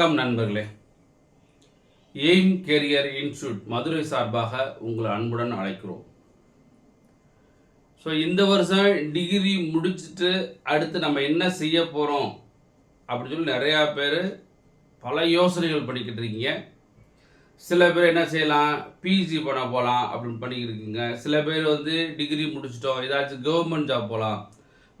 வணக்கம் நண்பர்களே. Aim carrier institute Madurai சார்பாக உங்களை அன்புடன் அழைக்கிறோம். ஸோ இந்த வருஷம் டிகிரி முடிச்சுட்டு அடுத்து நம்ம என்ன செய்ய போகிறோம் அப்படின்னு சொல்லி நிறையா பேர் பல யோசனைகள் பண்ணிக்கிட்டு இருக்கீங்க. சில பேர் என்ன செய்யலாம் பிஜி பண்ண போகலாம் அப்படின்னு பண்ணிக்கிட்டு இருக்கீங்க. சில பேர் வந்து டிகிரி முடிச்சிட்டோம். ஏதாச்சும் கவர்மெண்ட் ஜாப் போகலாம்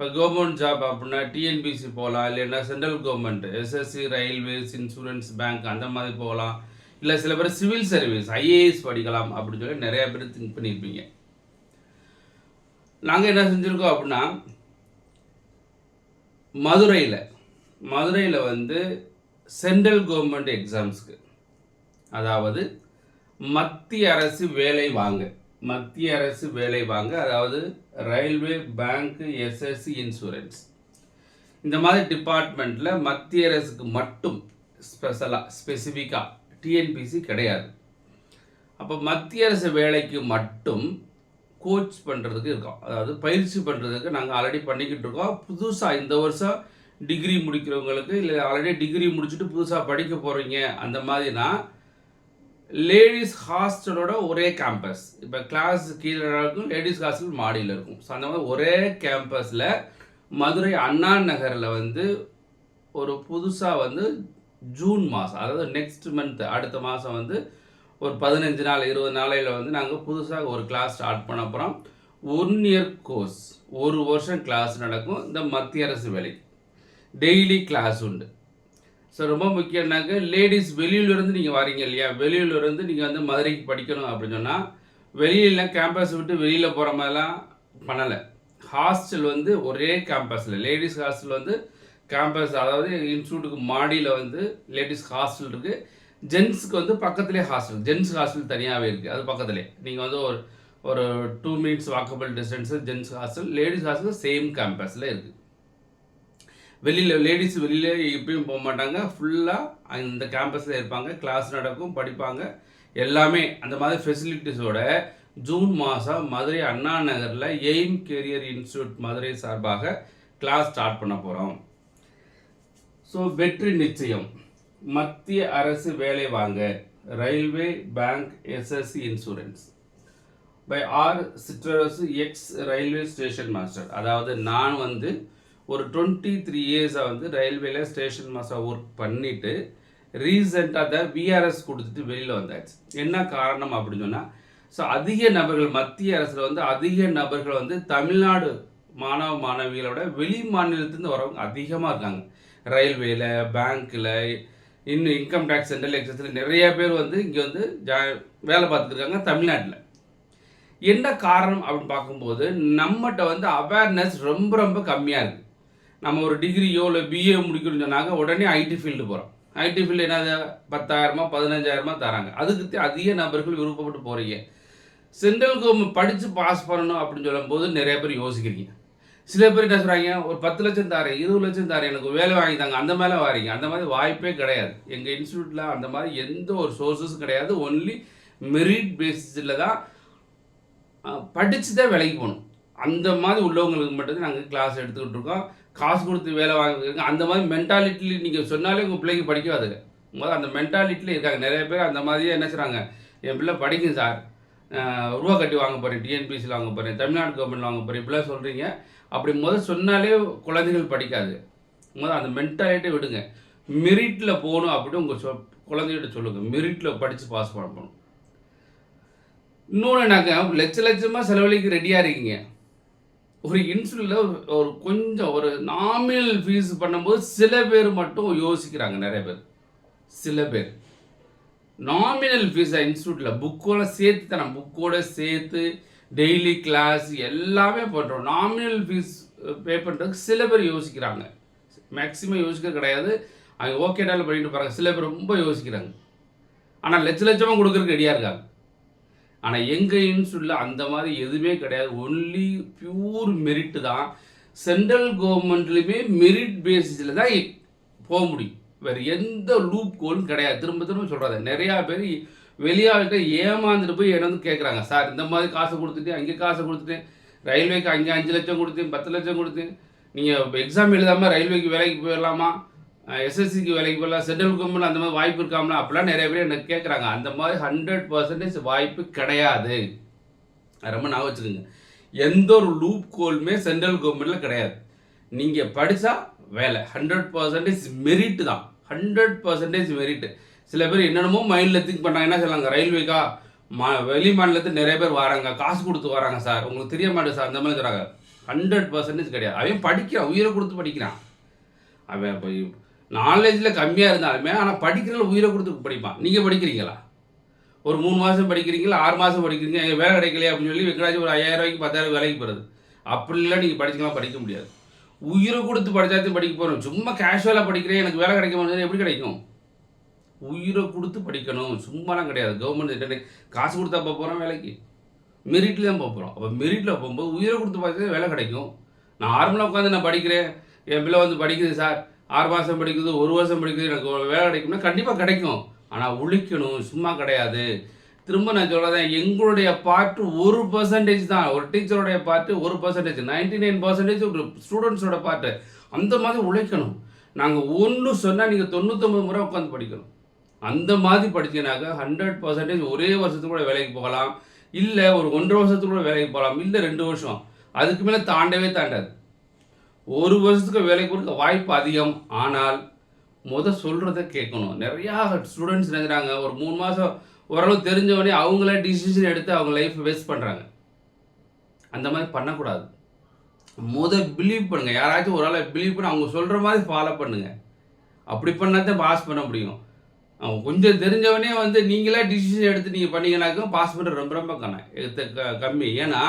இப்போ கவர்மெண்ட் ஜாப் அப்படின்னா டிஎன்பிசி போகலாம் இல்லைன்னா central government SSC railways insurance bank அந்த மாதிரி போகலாம். இல்லை சில பேர் சிவில் சர்வீஸ் ஐஏஎஸ் படிக்கலாம் அப்படின்னு சொல்லி நிறைய பேர் திங்க் பண்ணியிருப்பீங்க. நாங்கள் என்ன செஞ்சுருக்கோம் அப்படின்னா மதுரையில் மதுரையில் வந்து சென்ட்ரல் கவர்மெண்ட் எக்ஸாம்ஸ்க்கு அதாவது மத்திய அரசு வேலை வாங்க. மத்திய அரசு வேலை வாங்க அதாவது ரயில்வே பேங்க் எஸ்எஸ்சி இன்சூரன்ஸ் இந்த மாதிரி டிபார்ட்மெண்ட்டில் மத்திய அரசுக்கு மட்டும் ஸ்பெஷலாக ஸ்பெசிஃபிக்காக டிஎன்பிசி கிடையாது. அப்போ மத்திய அரசு வேலைக்கு மட்டும் கோச் பண்ணுறதுக்கு இருக்கோம். அதாவது பயிற்சி பண்ணுறதுக்கு நாங்கள் ஆல்ரெடி பண்ணிக்கிட்டு இருக்கோம். புதுசாக இந்த வருஷம் டிகிரி முடிக்கிறவங்களுக்கு இல்லை ஆல்ரெடி டிகிரி முடிச்சுட்டு புதுசாக படிக்க போகிறீங்க அந்த மாதிரினா லேடிஸ் ஹாஸ்டலோட ஒரே கேம்பஸ் இப்போ கிளாஸ் கீழே இருக்கும் லேடிஸ் ஹாஸ்டல் மாடியில் இருக்கும். ஸோ அந்த மாதிரி ஒரே கேம்பஸில் மதுரை அண்ணா நகரில் வந்து ஒரு புதுசாக வந்து ஜூன் மாதம் அதாவது நெக்ஸ்ட் மந்த் அடுத்த மாதம் வந்து ஒரு பதினஞ்சு நாள் இருபது நாளையில் வந்து நாங்கள் புதுசாக ஒரு கிளாஸ் ஸ்டார்ட் பண்ண போகிறோம் ஒன் இயர் கோர்ஸ் ஒரு வருஷம் கிளாஸ் நடக்கும். இந்த மத்திய அரசு வேலை டெய்லி கிளாஸ் உண்டு. ஸோ ரொம்ப முக்கியம்னாக்க லேடிஸ் வெளியிலேருந்து நீங்கள் வரீங்க இல்லையா? வெளியூர்லேருந்து நீங்கள் வந்து மதுரைக்கு படிக்கணும் அப்படின்னு சொன்னால் வெளியில கேம்பஸ் விட்டு வெளியில் போகிற மாதிரிலாம் பண்ணலை. ஹாஸ்டல் வந்து ஒரே கேம்பஸில் லேடிஸ் ஹாஸ்டல் வந்து கேம்பஸ் அதாவது இன்ஸ்டியூட்டுக்கு மாடியில் வந்து லேடிஸ் ஹாஸ்டல் இருக்குது ஜென்ஸுக்கு வந்து பக்கத்துலேயே ஹாஸ்டல் ஜென்ஸ் ஹாஸ்டல் தனியாகவே இருக்குது அது பக்கத்துலேயே நீங்கள் வந்து ஒரு ஒரு two minutes walkable distance gents hostel ladies hostel same கேம்பஸில் இருக்குது வெளியில் லேடிஸ் வெளியில் எப்பயும் போக மாட்டாங்க. ஃபுல்லாக இந்த கேம்பஸில் இருப்பாங்க. கிளாஸ் நடக்கும் படிப்பாங்க. எல்லாமே அந்த மாதிரி ஃபெசிலிட்டிஸோட ஜூன் மாதம் மதுரை அண்ணா நகரில் எய்ம் கெரியர் இன்ஸ்டியூட் மதுரை சார்பாக கிளாஸ் ஸ்டார்ட் பண்ண போகிறோம் ஸோ வெற்றி நிச்சயம். மத்திய அரசு வேலை வாங்க. ரயில்வே பேங்க் எஸ்எஸ்சி இன்சூரன்ஸ் பை ஆர் சிட்ரஸ் எக்ஸ் ரயில்வே ஸ்டேஷன் மாஸ்டர் அதாவது நான் வந்து ஒரு டுவெண்ட்டி த்ரீ இயர்ஸாக வந்து ரயில்வேல ஸ்டேஷன் மாஸ்டர் ஒர்க் பண்ணிவிட்டு ரீசெண்டாக தான் விஆர்எஸ் கொடுத்துட்டு வெளியில் வந்தாச்சு. என்ன காரணம் அப்படின்னு சொன்னால் ஸோ அதிக நபர்கள் மத்திய அரசில் வந்து அதிக நபர்கள் வந்து தமிழ்நாடு மாணவ மாணவிகளோட வெளி மாநிலத்துலேருந்து வரவங்க அதிகமாக இருக்காங்க. ரயில்வேல பேங்க்கில் இன்னும் இன்கம் டேக்ஸ் சென்ட்ரல் எக்ஸஸில் நிறைய பேர் வந்து இங்கே வந்து ஜா வேலை பார்த்துருக்காங்க தமிழ்நாட்டில். என்ன காரணம் அப்படின்னு பார்க்கும்போது நம்மகிட்ட வந்து அவேர்னஸ் ரொம்ப ரொம்ப கம்மியாக இருக்குது நம்ம ஒரு டிகிரியோ இல்லை பிஏ முடிக்கணும்னு சொன்னாங்க உடனே ஐடி ஃபீல்டு போகிறோம் ஐடி ஃபீல்டு என்னது? பத்தாயிரமா பதினஞ்சாயிரமா தராங்க. அதுக்கு அதிக நபர்கள் விருப்பப்பட்டு போகிறீங்க சென்ட்ரல் கவர்மெண்ட் படித்து பாஸ் பண்ணணும் அப்படின்னு சொல்லும்போது நிறைய பேர் யோசிக்கிறீங்க. சில பேர் என்ன சொல்கிறாங்க ஒரு பத்து லட்சம் தாரேன் இருபது லட்சம் தாரேன் எனக்கு வேலை வாங்கி தாங்க அந்த மேலே வாரீங்க. அந்த மாதிரி வாய்ப்பே கிடையாது. எங்கள் இன்ஸ்டியூட்டில் அந்த மாதிரி எந்த ஒரு சோர்ஸஸும் கிடையாது. ஒன்லி மெரிட் பேசிஸில் தான் படித்து தான் வேலைக்கு போகணும். அந்த மாதிரி உள்ளவங்களுக்கு மட்டும்தான் நாங்கள் கிளாஸ் எடுத்துக்கிட்டு இருக்கோம். காசு கொடுத்து வேலை வாங்குறதுக்கு அந்த மாதிரி மென்டாலிட்டியில் நீங்கள் சொன்னாலே உங்கள் பிள்ளைங்க படிக்காதுங்க. முதல்ல அந்த மென்டாலிட்டியில் இருக்காங்க. நிறைய பேர் அந்த மாதிரியே என்ன செய்கிறாங்க என் பிள்ளை படிக்கும் சார். ரூபா கட்டி வாங்க போகிறேன் டிஎன்பிசியில் வாங்க போகிறேன் தமிழ்நாடு கவர்மெண்ட் வாங்க போகிறேன் இப்படிலாம் சொல்கிறீங்க அப்படி முதல் சொன்னாலே குழந்தைகள் படிக்காது. முதல் அந்த மென்டாலிட்டியை விடுங்க. மெரிட்டில் போகணும் அப்படின்னு உங்கள் சொ குழந்தைகிட்ட சொல்லுங்கள் மெரிட்டில் படித்து பாஸ் பண்ணணும். இன்னொன்று நாங்கள் லட்ச லட்சமாக செலவழிக்க ரெடியாக இருக்கீங்க. ஒரு இன்ஸ்டியூட்டில் ஒரு கொஞ்சம் ஒரு நாமினல் ஃபீஸ் பண்ணும்போது சில பேர் மட்டும் யோசிக்கிறாங்க நிறைய பேர். சில பேர். நாமினல் ஃபீஸ் இன்ஸ்டியூட்டில் புக்கோட சேர்த்து தரேன் புக்கோட சேர்த்து டெய்லி கிளாஸ் எல்லாமே பண்ணுறோம் நாமினல் ஃபீஸ் பே பண்ணுறதுக்கு சில பேர் யோசிக்கிறாங்க. மேக்ஸிமம் யோசிக்க கிடையாது. அவங்க ஓகேனாலும் பண்ணிட்டு போகிறாங்க சில பேர் ரொம்ப யோசிக்கிறாங்க. ஆனால் லட்ச லட்சமாக கொடுக்குறதுக்கு ரெடியாக இருக்காங்க. ஆனால் எங்கள் இன்ஸ்டியூட்டில் அந்த மாதிரி எதுவுமே கிடையாது. ஒன்லி பியூர் மெரிட்டு தான். சென்ட்ரல் கவர்மெண்ட்லேயுமே மெரிட் பேசிஸில் தான் போக முடியும். வேறு எந்த லூப் கோலும் கிடையாது. திரும்ப திரும்ப சொல்கிறாங்க நிறையா பேர் வெளியாள்கிட்ட ஏமாந்துட்டு போய் என்ன வந்து கேட்குறாங்க சார் இந்த மாதிரி காசு கொடுத்துட்டு அங்கே காசு கொடுத்துட்டேன். ரயில்வேக்கு அங்கே அஞ்சு லட்சம் கொடுத்தேன் பத்து லட்சம் கொடுத்தேன். நீங்கள் எக்ஸாம் எழுதாமல் ரயில்வேக்கு வேலைக்கு போயிடலாமா? எஸ்எஸ்சிக்கு வேலைக்கு போகலாம் சென்ட்ரல் கவர்மெண்ட் அந்த மாதிரி வாய்ப்பு இருக்காமலாம் அப்படிலாம் நிறைய பேர் எனக்கு கேட்குறாங்க அந்த மாதிரி ஹண்ட்ரட் பர்சன்டேஜ் வாய்ப்பு கிடையாது. அது ரொம்ப நான் வச்சுக்கோங்க. எந்த ஒரு லூப் கோலுமே சென்ட்ரல் கவர்மெண்ட்டில் கிடையாது. நீங்கள் படித்தா வேலை. ஹண்ட்ரட் பர்சன்டேஜ் மெரிட்டு தான். ஹண்ட்ரட் பர்சன்டேஜ் மெரிட்டு சில பேர் என்னென்னமோ மைண்டில் திங்க் பண்ணாங்க என்ன சொல்லுவாங்க ரயில்வேக்கா? மா வெளி மாநிலத்துக்கு நிறைய பேர் வராங்க. காசு கொடுத்து வராங்க சார். உங்களுக்கு தெரிய மாட்டேன் சார். அந்த மாதிரி சொல்கிறாங்க ஹண்ட்ரட் பர்சன்டேஜ் கிடையாது. அவன் படிக்கிறான். உயிரை கொடுத்து படிக்கிறான். அவன் இப்போ நாலேஜில் கம்மியாக இருந்தாலுமே ஆனால் படிக்கிறதுல உயிரை கொடுத்து படிப்பான். நீங்கள் படிக்கிறீங்களா? ஒரு மூணு மாதம் படிக்கிறீங்களா? ஆறு மாதம் படிக்கிறீங்க? எங்கள் வேலை கிடைக்கலையே அப்படின்னு சொல்லி வெங்கடாஜி ஒரு ஐயாயிரம் ரூபாய்க்கு பத்தாயிரம் வேலைக்கு போகிறது அப்படிலாம் நீங்கள் படிச்சுக்கலாம் படிக்க முடியாது. உயிரை கொடுத்து படித்தாத்தையும் படிக்க போகிறோம் சும்மா கேஷுவலாக படிக்கிறேன் எனக்கு வேலை கிடைக்க முடியாது எப்படி கிடைக்கும்? உயிரை கொடுத்து படிக்கணும். சும்மாலாம் கிடையாது. கவர்மெண்ட் காசு கொடுத்தா போக போகிறோம் வேலைக்கு. மெரிட்டில் தான் போக போகிறோம் அப்போ மெரிட்டில் போகும்போது உயிரை கொடுத்து பார்த்தா வேலை கிடைக்கும். நான் நார்மலாக உட்காந்து நான் படிக்கிறேன். என் பிள்ளை வந்து படிக்குது சார். ஆறு மாதம் படிக்குது ஒரு வருஷம் படிக்குது எனக்கு வேலை கிடைக்கும்னா கண்டிப்பாக கிடைக்கும். ஆனால் உழைக்கணும் சும்மா கிடையாது. திரும்ப நான் சொல்கிறேன் எங்களுடைய பாட்டு ஒரு பர்சன்டேஜ் தான். ஒரு டீச்சருடைய பாட்டு ஒரு பர்சன்டேஜ் நைன்டி நைன் பர்சன்டேஜ் ஒரு ஸ்டூடெண்ட்ஸோட பாட்டு அந்த மாதிரி உழைக்கணும். நாங்கள் ஒன்று சொன்னால் நீங்கள் தொண்ணூத்தொம்பது முறை உட்காந்து படிக்கணும். அந்த மாதிரி படிச்சீங்கன்னாக்க ஹண்ட்ரட் பர்சன்டேஜ் ஒரே வருஷத்துக்கு வேலைக்கு போகலாம். இல்லை ஒரு ஒன்றரை வருஷத்துக்கு வேலைக்கு போகலாம். இல்லை ரெண்டு வருஷம். அதுக்கு மேலே தாண்டவே தாண்டாது. ஒரு வருஷத்துக்கு வேலை கொடுக்க வாய்ப்பு அதிகம். ஆனால் முத சொல்கிறத கேட்கணும். நிறையா ஸ்டூடெண்ட்ஸ் நினைக்கிறாங்க. ஒரு மூணு மாதம் ஓரளவு தெரிஞ்சவொடனே அவங்களே டிசிஷன் எடுத்து அவங்க லைஃப்பை வேஸ்ட் பண்ணுறாங்க அந்த மாதிரி பண்ணக்கூடாது. முத பிலீவ் பண்ணுங்கள் யாராச்சும் ஒரு ஆளை பிலீவ் பண்ணி அவங்க சொல்கிற மாதிரி ஃபாலோ பண்ணுங்கள் அப்படி பண்ணால் தான் பாஸ் பண்ண முடியும். அவங்க கொஞ்சம் தெரிஞ்சவனே வந்து நீங்களே டிசிஷன் எடுத்து நீங்கள் பண்ணீங்கன்னாக்கும் பாஸ் பண்ணுற ரொம்ப ரொம்ப கண்ண கம்மி. ஏன்னா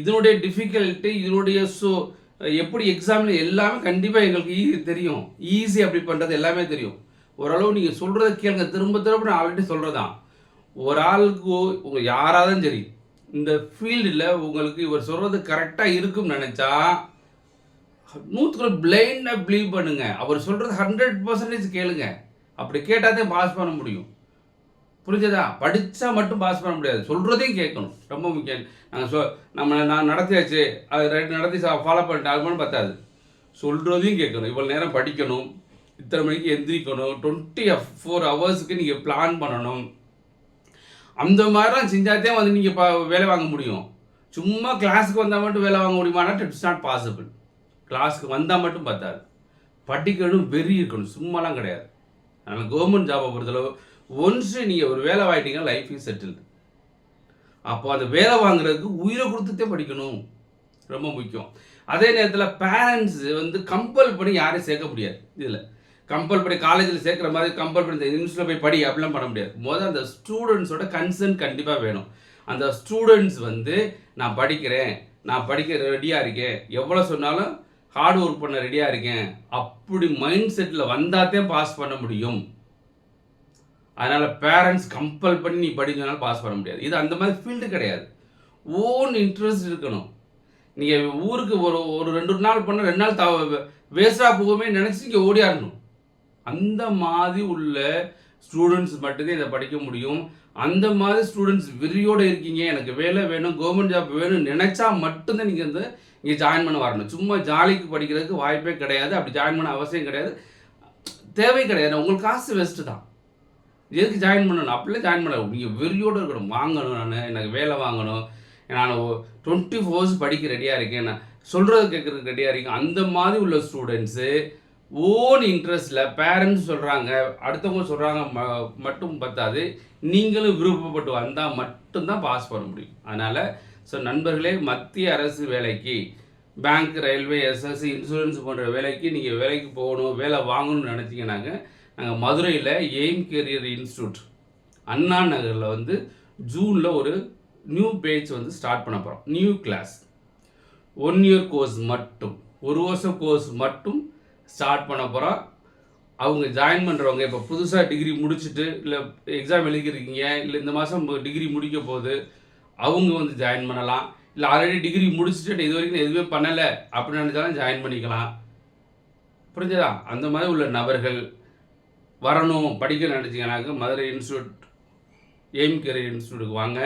இதனுடைய டிஃபிகல்ட்டு இதனுடைய ஸோ எப்படி எக்ஸாமில் எல்லாமே கண்டிப்பாக எங்களுக்கு ஈஸி தெரியும். ஈஸி அப்படி பண்ணுறது எல்லாமே தெரியும். ஓரளவு நீங்கள் சொல்கிறத கேளுங்க. திரும்ப திரும்ப நான் ஆல்ரெடி சொல்கிறதான் ஒரு ஆளுக்கு உங்கள் யாராலும் சரி இந்த ஃபீல்டில் உங்களுக்கு இவர் சொல்கிறது கரெக்டாக இருக்கும்னு நினச்சா நூற்றுக்குள்ள பிளைண்டாக பிலீவ் பண்ணுங்கள் அவர் சொல்கிறது ஹண்ட்ரட் பர்சன்டேஜ் கேளுங்க. அப்படி கேட்டால் தான் பாஸ் பண்ண முடியும். புரிஞ்சதா? படித்தா மட்டும் பாஸ் பண்ண முடியாது. சொல்கிறதையும் கேட்கணும். ரொம்ப முக்கியம். நாங்கள் சொ நம்ம நான் நடத்தியாச்சு அது ரைட் நடத்தி ஃபாலோ பண்ணிட்டேன். அது மட்டும் பத்தாது. சொல்கிறதையும் கேட்கணும். இவ்வளோ நேரம் படிக்கணும். இத்தனை மணிக்கு எந்திரிக்கணும். டுவெண்ட்டி ஃபோர் ஹவர்ஸுக்கு நீங்கள் பிளான் பண்ணணும். அந்த மாதிரிலாம் செஞ்சாதே வந்து நீங்கள் இப்போ வேலை வாங்க முடியும். சும்மா கிளாஸுக்கு வந்தால் மட்டும் வேலை வாங்க முடியுமானா இட்ஸ் நாட் பாசிபிள் கிளாஸுக்கு வந்தால் மட்டும் பத்தாது. படிக்கணும் வெறி இருக்கணும். சும்மாலாம் கிடையாது. அதனால் கவர்மெண்ட் ஜாபை பொறுத்தளவு ஒன்ஸ் நீங்கள் ஒரு வேலை வாங்கிட்டீங்கன்னா லைஃப் இஸ் செட்டில்டு அப்போ அந்த வேலை வாங்குறதுக்கு உயிரை கொடுத்துட்டே படிக்கணும். ரொம்ப முக்கியம். அதே நேரத்தில் பேரண்ட்ஸ் வந்து கம்பல் பண்ணி யாரையும் சேர்க்க முடியாது. இதில் கம்பல் பண்ணி காலேஜில் சேர்க்குற மாதிரி கம்பல் பண்ணி இன்ஸ்டியூட்டில் போய் படி அப்படிலாம் பண்ண முடியாது. முதல் அந்த ஸ்டூடெண்ட்ஸோட கன்சர்ன் கண்டிப்பாக வேணும். அந்த ஸ்டூடெண்ட்ஸ் வந்து நான் படிக்கிறேன். நான் படிக்க ரெடியாக இருக்கேன். எவ்வளோ சொன்னாலும் ஹார்ட் ஒர்க் பண்ண ரெடியாக இருக்கேன். அப்படி மைண்ட் செட்டில் வந்தாத்தே பாஸ் பண்ண முடியும். அதனால் பேரண்ட்ஸ் கம்பல் பண்ணி நீ படிக்கனாலும் பாஸ் பண்ண முடியாது. இது அந்த மாதிரி ஃபீல்டு கிடையாது. ஓன் இன்ட்ரெஸ்ட் இருக்கணும். நீங்கள் ஊருக்கு ஒரு ஒரு ரெண்டு நாள் பண்ண ரெண்டு நாள் த வேஸ்டாக போகுமே நினச்சி இங்கே ஓடியாடணும் அந்த மாதிரி உள்ள ஸ்டூடெண்ட்ஸ் மட்டும்தான் இதை படிக்க முடியும். அந்த மாதிரி ஸ்டூடெண்ட்ஸ் வெறியோடு இருக்கீங்க. எனக்கு வேலை வேணும் கவர்மெண்ட் ஜாப் வேணும்னு நினச்சா மட்டும்தான் நீங்கள் வந்து இங்கே ஜாயின் பண்ண வரணும். சும்மா ஜாலிக்கு படிக்கிறதுக்கு வாய்ப்பே கிடையாது. அப்படி ஜாயின் பண்ண அவசியம் கிடையாது. தேவை கிடையாது. உங்களுக்கு காசு வேஸ்ட்டு தான். எதுக்கு ஜாயின் பண்ணணும்? அப்படியே ஜாயின் பண்ண. நீங்கள் வெறியோடு இருக்கணும். வாங்கணும் நான் எனக்கு வேலை வாங்கணும். நான் டுவெண்ட்டி ஃபோர்ஸ் படிக்க ரெடியாக இருக்கேன். நான் சொல்கிறது கேட்குறதுக்கு ரெடியாக இருக்கேன். அந்த மாதிரி உள்ள ஸ்டூடெண்ட்ஸு ஓன் இன்ட்ரெஸ்டில் பேரண்ட்ஸ் சொல்கிறாங்க அடுத்தவங்க சொல்கிறாங்க ம மட்டும் பத்தாது. நீங்களும் விருப்பப்பட்டு வந்தால் மட்டும்தான் பாஸ் பண்ண முடியும். அதனால் ஸோ நண்பர்களே மத்திய அரசு வேலைக்கு பேங்க் ரயில்வே எஸ்எஸ்சி இன்சூரன்ஸ் போன்ற வேலைக்கு நீங்கள் வேலைக்கு போகணும் வேலை வாங்கணும்னு நினச்சிங்கன்னாங்க நாங்கள் மதுரையில் எய்ம் கெரியர் இன்ஸ்டியூட் அண்ணா நகரில் வந்து ஜூனில் ஒரு நியூ பேஜ் வந்து ஸ்டார்ட் பண்ண போகிறோம் new class. One year course மட்டும். ஒரு வருஷம் கோர்ஸ் மட்டும் ஸ்டார்ட் பண்ண போகிறோம் அவங்க ஜாயின் பண்ணுறவங்க இப்போ புதுசாக டிகிரி முடிச்சுட்டு இல்லை எக்ஸாம் எழுதிருக்கீங்க இல்லை இந்த மாதம் டிகிரி முடிக்க போகுது அவங்க வந்து ஜாயின் பண்ணலாம். இல்லை ஆல்ரெடி டிகிரி முடிச்சுட்டு இது வரைக்கும் எதுவுமே பண்ணலை அப்படின்னு நினச்சாலும் ஜாயின் பண்ணிக்கலாம். புரிஞ்சதா? அந்த மாதிரி உள்ள நபர்கள் வரணும். படிக்க நினச்சிங்கனாக்க மதுரை இன்ஸ்டியூட் எய்ம் கெரியர் இன்ஸ்டியூட்டுக்கு வாங்க.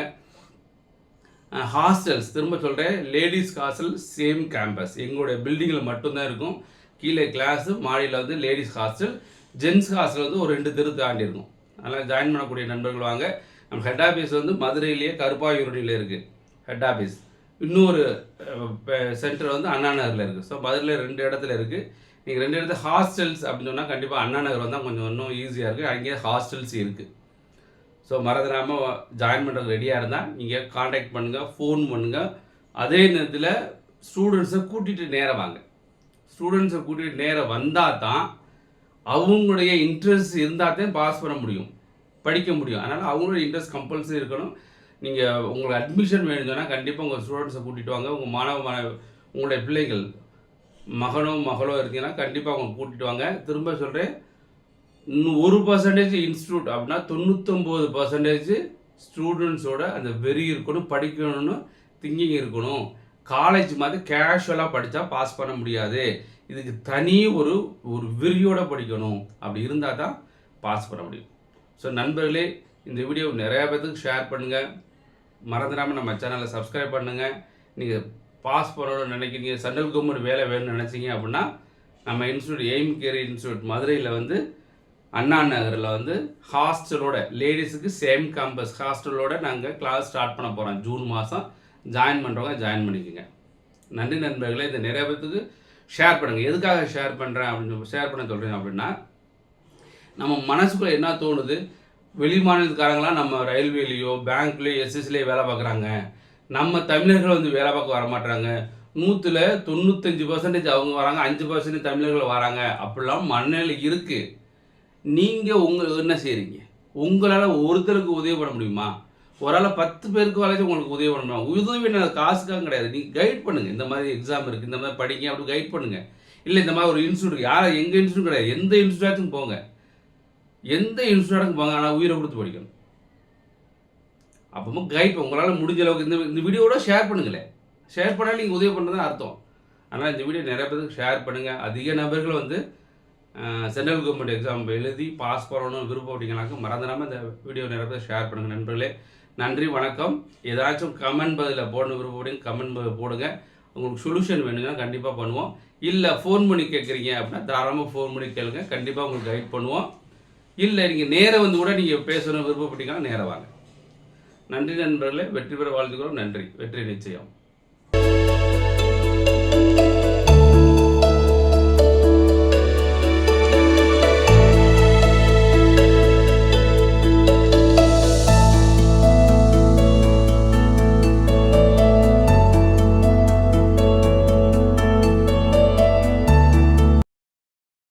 ஹாஸ்டல்ஸ் திரும்ப சொல்கிறேன் லேடிஸ் ஹாஸ்டல் சேம் கேம்பஸ். எங்களுடைய பில்டிங்கில் மட்டும்தான் இருக்கும். கீழே கிளாஸு மாடியில் வந்து லேடிஸ் ஹாஸ்டல். ஜென்ஸ் ஹாஸ்டல் வந்து ஒரு ரெண்டு தெரு தாண்டி இருக்கும். அதனால் ஜாயின் பண்ணக்கூடிய நண்பர்கள் வாங்க. நம்ம ஹெட் ஆஃபீஸ் வந்து மதுரையிலேயே கருப்பாயூரணியில் இருக்குது ஹெட் ஆஃபீஸ் இன்னொரு சென்டர் வந்து அண்ணா நகரில் இருக்குது ஸோ மதுரையில் ரெண்டு இடத்துல இருக்குது நீங்கள் ரெண்டு இடத்துல ஹாஸ்டல்ஸ் அப்படின்னு சொன்னால் கண்டிப்பாக அண்ணா நகர் வந்தால் கொஞ்சம் இன்னும் ஈஸியாக இருக்குது அங்கேயே ஹாஸ்டல்ஸ் இருக்குது ஸோ மறந்துடாமல் ஜாயின் பண்ணுறது ரெடியாக இருந்தால் நீங்கள் காண்டாக்ட் பண்ணுங்கள் ஃபோன் பண்ணுங்கள் அதே நேரத்தில் ஸ்டூடெண்ட்ஸை கூட்டிகிட்டு நேரம் வாங்க. ஸ்டூடெண்ட்ஸை கூட்டிகிட்டு நேரம் வந்தால் தான் அவங்களுடைய இன்ட்ரெஸ்ட் இருந்தால் தான் பாஸ் பண்ண முடியும். படிக்க முடியும். அதனால் அவங்களோட இன்ட்ரெஸ்ட் கம்பல்சரி இருக்கணும். நீங்கள் உங்களுக்கு அட்மிஷன் வேணும்னா சொன்னால் கண்டிப்பாக உங்கள் ஸ்டூடெண்ட்ஸை கூட்டிகிட்டு வாங்க. உங்கள் மாணவ மாணவ உங்களுடைய பிள்ளைகள் மகனோ மகளோ இருந்தீங்கன்னா கண்டிப்பாக அவங்க கூட்டிகிட்டு வாங்க. திரும்ப சொல்கிறேன் இன்னும் ஒரு பர்சன்டேஜ் இன்ஸ்டியூட் அப்படின்னா தொண்ணூத்தொம்பது பர்சன்டேஜ் ஸ்டூடெண்ட்ஸோட அந்த வெறி இருக்கணும் படிக்கணும்னு திங்கிங் இருக்கணும். காலேஜ் மாதிரி கேஷுவலாக படித்தா பாஸ் பண்ண முடியாது. இதுக்கு தனி ஒரு ஒரு வெறியோடு படிக்கணும். அப்படி இருந்தால் தான் பாஸ் பண்ண முடியும். ஸோ நண்பர்களே இந்த வீடியோ நிறையா பேர்த்துக்கு ஷேர் பண்ணுங்கள் மறந்துடாமல் நம்ம சேனலை சப்ஸ்கிரைப் பண்ணுங்கள் நீங்கள் பாஸ் பண்ணணும்னு நினைக்கிறீங்க சென்ட்ரல் கவர்மெண்ட் வேலை வேணும்னு நினச்சிங்க அப்படின்னா நம்ம இன்ஸ்டியூட் எய்ம் கேரி இன்ஸ்டியூட் மதுரையில் வந்து அண்ணா நகரில் வந்து ஹாஸ்டலோட லேடிஸுக்கு சேம் கேம்பஸ் ஹாஸ்டலோட நாங்கள் கிளாஸ் ஸ்டார்ட் பண்ண போகிறோம் ஜூன் மாதம் ஜாயின் பண்ணுறவங்க ஜாயின் பண்ணிக்கோங்க. நன்றி நண்பர்களே இந்த நிறைய பேர்த்துக்கு ஷேர் பண்ணுங்கள் எதுக்காக ஷேர் பண்ணுறேன் அப்படின்னு ஷேர் பண்ண சொல்கிறீங்க அப்படின்னா நம்ம மனசுக்குள்ளே என்ன தோணுது? வெளி மாநிலத்துக்காரங்களாம் நம்ம ரயில்வேலேயோ பேங்க்லேயோ எஸ்எஸ்லேயோ வேலை பார்க்குறாங்க. நம்ம தமிழர்கள் வந்து வேலை பார்க்க வரமாட்டாங்க. நூற்றில் தொண்ணூத்தஞ்சு பர்சன்டேஜ் அவங்க வராங்க அஞ்சு பர்சன்டேஜ் தமிழர்கள் வராங்க. அப்படிலாம் மனநிலை இருக்குது நீங்கள் உங்கள் என்ன செய்கிறீங்க உங்களால் ஒருத்தருக்கு உதவி பண்ண முடியுமா? ஒரு ஆள் பத்து பேருக்கு வரைக்கும் உங்களுக்கு உதவி பண்ண முடியும்? உதவி என்ன காசுக்காக கிடையாது. நீங்கள் கைட் பண்ணுங்கள் இந்த மாதிரி எக்ஸாம் இருக்குது இந்த மாதிரி படிங்க அப்படி கைட் பண்ணுங்கள் இல்லை இந்த மாதிரி ஒரு இன்ஸ்டியூட் யாரும் எங்கள் இன்ஸ்டியூட் கிடையாது. எந்த இன்ஸ்டியூட்டாச்சும் போங்க. எந்த இன்ஸ்டியூட்டுக்கும் போங்க. ஆனால் உயிரை கொடுத்து படிக்கணும். அப்போ கைட் உங்களால் முடிஞ்ச அளவுக்கு இந்த இந்த வீடியோவோட ஷேர் பண்ணுங்களேன். ஷேர் பண்ணால் நீங்கள் உதவி பண்ணுறது அர்த்தம். ஆனால் இந்த வீடியோ நிறைய பேருக்கு ஷேர் பண்ணுங்கள் அதிக நபர்கள் வந்து சென்ட்ரல் கவர்மெண்ட் எக்ஸாம் எழுதி பாஸ் பண்ணணும் விருப்பம் விருப்பப்பட்டீங்கனாக்க மறந்துடாமல் இந்த வீடியோ நிறைய பேர் ஷேர் பண்ணுங்கள் நண்பர்களே. நன்றி வணக்கம். ஏதாச்சும் கமெண்ட் பதில் போடணும் விருப்பப்பட்டீங்க கமெண்ட் பதில் போடுங்க. உங்களுக்கு சொல்யூஷன் வேணுங்கன்னா கண்டிப்பாக பண்ணுவோம். இல்லை ஃபோன் பண்ணி கேட்குறீங்க அப்படின்னா தாராளமாக ஃபோன் பண்ணி கேளுங்க. கண்டிப்பாக உங்களுக்கு கைட் பண்ணுவோம். இல்லை நீங்கள் நேராக வந்து கூட நீங்கள் பேசணும் விருப்பப்பட்டீங்கன்னா நேராக வாங்க. நன்றி நண்பர்களே வெற்றி பெற வாழ்த்துக்கிறோம் நன்றி. வெற்றி நிச்சயம்.